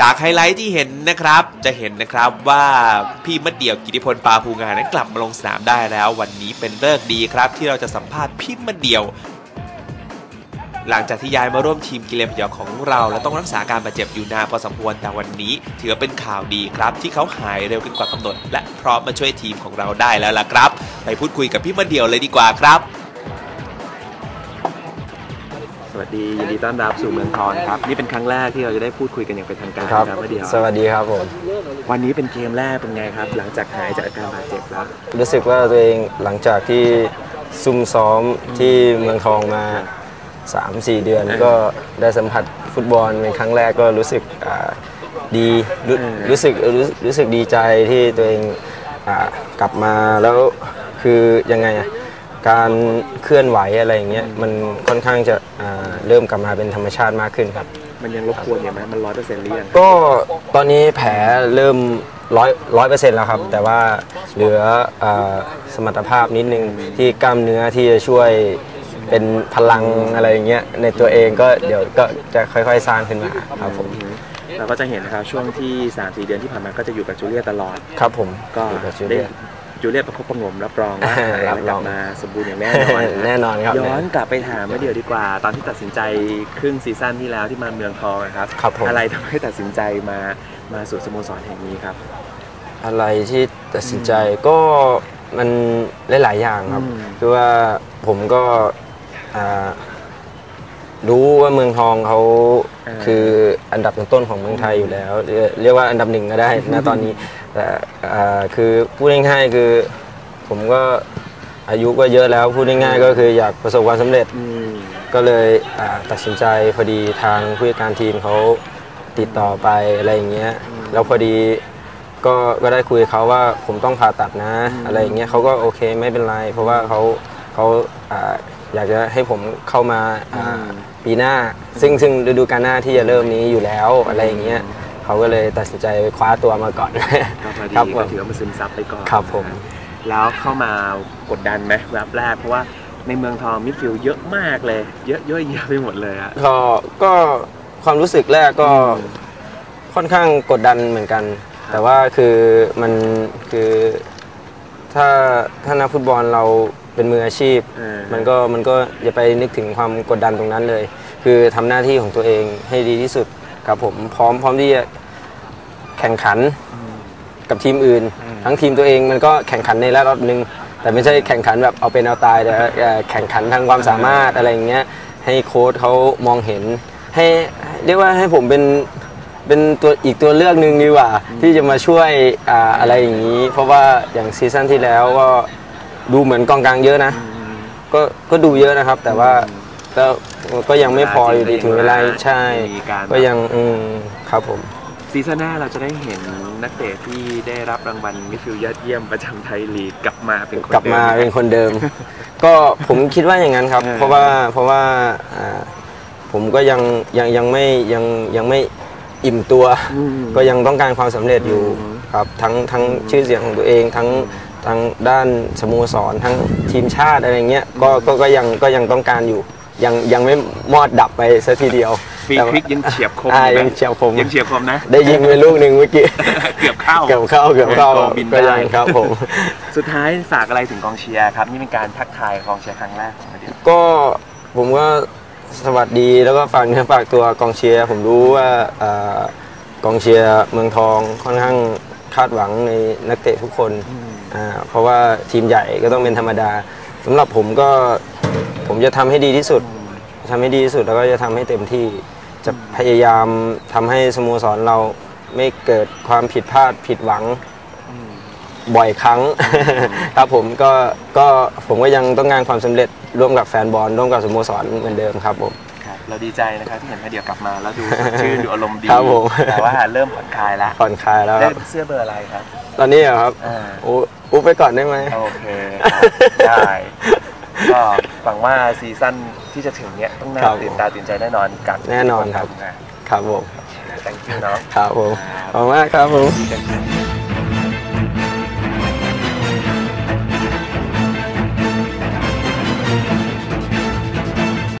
จากไฮไลท์ที่เห็นนะครับ จะเห็นนะครับว่าพี่มะเดี่ยวกิติพลปาภูงานนั้นกลับมาลงสนามได้แล้ว วันนี้เป็นเลิกดีครับ ที่เราจะสัมภาษณ์พี่มะเดี่ยว หลังจากที่ย้ายมาร่วมทีมกิเลนพยองของเรา และต้องรักษาการบาดเจ็บอยู่นานพอสมควรแต่วันนี้ ถือเป็นข่าวดีครับ ที่เขาหายเร็วขึ้นกว่ากำหนด และพร้อมมาช่วยทีมของเราได้แล้วล่ะครับ ไปพูดคุยกับพี่มะเดี่ยวเลยดีกว่าครับ สวัสดียินดีต้อนรับสู่เมืองทองครับนี่เป็นครั้งแรกที่เราจะได้พูดคุยกันอย่างเป็นทางการครับครับเมื่อเดียวสวัสดีครับผมวันนี้เป็นเกมแรกเป็นไงครับ หลังจากหายจากอาการบาดเจ็บแล้วรู้สึกว่าตัวเองหลังจากที่ซุ่มซ้อมที่เมืองทองมา 3-4 เดือนก็ได้สัมผัสฟุตบอลเป็นครั้งแรกก็รู้สึกอ่าดีรู้รู้สึกรู้รู้สึกดีใจที่ตัวเองอ่ากลับมาแล้วคือยังไงอะ การเคลื่อนไหวอะไรอย่างเงี้ยมันค่อนข้างจะอ่าเริ่มกลับมาเป็นธรรมชาติมากขึ้นครับ มันยังรบกวนอยู่ไหมมันร้อยเปอร์เซ็นต์หรือยังก็ตอนนี้แผลเริ่มร้อยร้อยเปอร์เซ็นต์แล้วครับ แต่ว่าเหลือเออสมรรถภาพนิดนึงที่กล้ามเนื้อที่จะช่วยเป็นพลังอะไรอย่างเงี้ยในตัวเองก็เดี๋ยวก็จะค่อยๆสร้างขึ้นมาครับผมเราก็จะเห็นนะครับช่วงที่3าสี่เดือนที่ผ่านมาก็จะอยู่กับจูเลียตลอดครับผมก็อยู่กับจูได้เลีย จูเลียประคบประหงมรับรองว่าหายรับและรกลัอบงมาสมบูรณ์อย่างแน่นอนแน่นอนครับย้อนกลับไปถามเมื่อเดียวดีกว่า ตอนที่ตัดสินใจครึ่งซีซั่นที่แล้วที่มาเมืองทองนะครับครับผมอะไรทำให้ตัดสินใจมามาสู่สโมสรแห่งนี้ครับ อะไรที่ตัดสินใจก็มันหลายๆอย่างครับอืมคือว่าผมก็อ่า รู้ว่าเมืองทองเขาอ่าคืออันดับต้นๆของเมืองไทยอยู่แล้ว เรียกเรียกว่าอันดับหนึ่งก็ได้ณตอนนี้แต่อ่าคือพูดง่ายๆคือผมก็อายุก็เยอะแล้วพูดง่ายๆก็คืออยากประสบความสำเร็จอืมก็เลยอ่าตัดสินใจพอดีทางผู้จัดการทีมเขาติดต่อไปอะไรอย่างเงี้ยแล้วพอดีก็ก็ได้คุยกับเขาว่าผมต้องผ่าตัดนะ อะไรอย่างเงี้ยเขาก็โอเคไม่เป็นไร เพราะว่าเขาเขา อ่าอยากจะให้ผมเข้ามาอ่าปีหน้า ซึ่งซึ่งฤดูกาลหน้าที่จะเริ่มนี้อยู่แล้วอะไรอย่างเงี้ยเขาก็เลยตัดสินใจคว้าตัวมาก่อนก็พอดีครับผก็มถือว่ามาซึมซับไปก่อนครับผม แล้วเข้ามากดดันไหมแวบแรกเพราะว่าในเมืองทองมิดฟิลด์เยอะมากเลย เยอะเยอะแยะไปหมดเลยอะก็ก็ความรู้สึกแรกก็ค่อนข้างกดดันเหมือนกัน แต่ว่าคือมันคือ ถ้าถ้านักฟุตบอลเราเป็นมืออาชีพเออมันก็มันก็อย่าไปนึกถึงความกดดันตรงนั้นเลย คือทำหน้าที่ของตัวเองให้ดีที่สุดกับผมพร้อมพร้อมที่จะแข่งขันกับทีมอื่น ทั้งทีมตัวเองมันก็แข่งขันในระดับหนึ่งแต่ไม่ใช่แข่งขันแบบเอาเป็นเอาตายแต่เอ่อแข่งขันทางความสามารถอะไรอย่างเงี้ยให้โค้ชเขามองเห็น ให้เรียกว่าให้ผมเป็น เป็นตัวอีกตัวเลือกหนึ่งดีกว่า ที่จะมาช่วยอ่าอะไรอย่างนี้ เพราะว่าอย่างซีซั่นที่แล้วก็ดูเหมือนกองกลางเยอะนะ ก็ก็ดูเยอะนะครับ แต่ว่าก็ก็ยังไม่พออยู่ดีถึงเวลาใช่ มีการ ก็ยังอืมครับผม ซีซั่นหน้าเราจะได้เห็นนักเตะที่ได้รับรางวัลมิดฟิลด์ยอดเยี่ยมประจำไทยลีกกลับมาเป็นคนกลับมาดิเป็นคนเดิม ก็ผมคิดว่าอย่างนั้นครับ เออ เพราะว่าเพราะว่าอ่าผมก็ยังยังยังไม่ยังยังไม่ อิ่มตัวอืมก็ยังต้องการความสำเร็จอยู่อืมครับทั้งทั้งชื่อเสียงของตัวเองทั้งทั้งด้านสโมสรทั้งทีมชาติอะไรเงี้ยก็ก็ก็ยังก็ยังต้องการอยู่ ยังยังไม่มอดดับไปสัทีเดียวฟรีแต่ว่าคลิกยังเฉียบคมอ่าอยู่นะยังเฉียบคมยังเฉียบคมนะ ได้ยิงไปลูกหนึ่งเมื่อกี้เกือบเข้าเกือบเข้าเกือบเข้าโกบินก็ได้ยังครับผมสุดท้ายฝากอะไรถึงกองเชียร์ครับนี่เป็นการทักทายกองเชียร์ครั้งแรกของเดียวก็ผมก็ สวัสดีแล้วก็ฝากเนื้อฝากตัวกองเชียร์ผมรู้ว่าเอ่อกองเชียร์เมืองทองค่อนข้างคาดหวังในนักเตะทุกคนอ่าเพราะว่าทีมใหญ่ก็ต้องเป็นธรรมดาสำหรับผมก็ผมจะทำให้ดีที่สุดทำให้ดีที่สุดแล้วก็จะทำให้เต็มที่จะพยายามทำให้สโมสรเราไม่เกิดความผิดพลาดผิดหวัง บ่อยครั้ง ครับผมก็ก็ผมก็ยังต้องการความสำเร็จร่วมกับแฟนบอลร่วมกับสโมสรเหมือนเดิมครับผม ครับเราดีใจนะครับที่เห็นพระเดียวกลับมาแล้วดูสดชื่นดูอารมณ์ดีครับผม แต่ว่าเริ่มผ่อนคลายแล้วผ่อนคลายแล้วคได้รับเสื้อเบอร์อะไรครับตอนนี้เหรอครับอ่าอู้อู้ไปก่อนได้ไหม โอเคครับได้ ก็หวังว่าซีซั่นที่จะถึงเนี้ยต้องน่าครับตื่นตาตื่นใจแน่นอนกับแน่นอนครับนะครับผม แต่งชื่อเนาะครับผมครับขอบคุณมากครับผม ดีกันครับ